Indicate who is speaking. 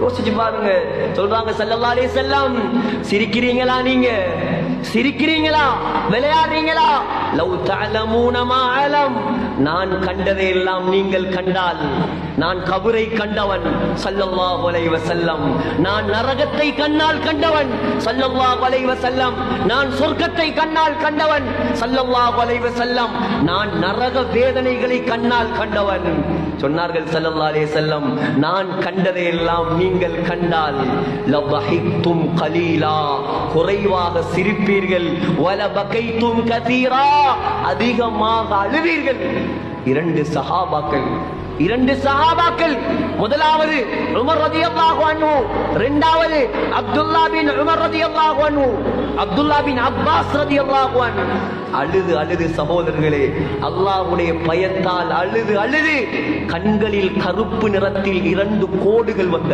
Speaker 1: யோசிச்சு பாருங்க. சொல்றாங்க சல்லல்லா செல்லம் சிரிக்கிறீங்களா நீங்க? சிரிக்கிறீங்களா? விளையாடுறீங்களா? லவ் தலமூனமா அலம். நான் கண்டதை எல்லாம் நீங்கள் கண்டால். நான் கபரை கண்டவன். சல்லல்லா வலைவ செல்லம் நான் நரகத்தை கண்ணால் கண்டவன். சல்லல்லா வலைவ செல்லம் நான் சொர்க்கத்தை கண்ணால் கண்டவன். சல்லல்லா வலைவ செல்லம் நான் நரக வேதனைகளை கண்ணால் கண்டவன். சொன்னார்கள் சல்லல்லா அலே செல்லம் நான் கண்டதை எல்லாம் நீங்கள் கண்டால் லபஹித்தும் கலீலா குறைவாக சிரிப்பீர்கள். வல பகைத்தும் கதீரா அதிகமாக அழுவீர்கள். இரண்டு சஹாபாக்கள் இரண்டு சஹாபாக்கள். முதலாவது உமர் ரதியல்லாஹு அன்ஹு இரண்டாவது அப்துல்லா பின் உமர் ரதியல்லாஹு அன்ஹு அப்துல்லா பின் அப்பாஸ் ரதியல்லாஹு அன்ஹு. அழுது அழுது சகோதரர்களே அல்லாஹ்வுடைய பயத்தால் அழுது அழுது கண்களில் கருப்பு நிறத்தில் இரண்டு கோடுகள் வந்த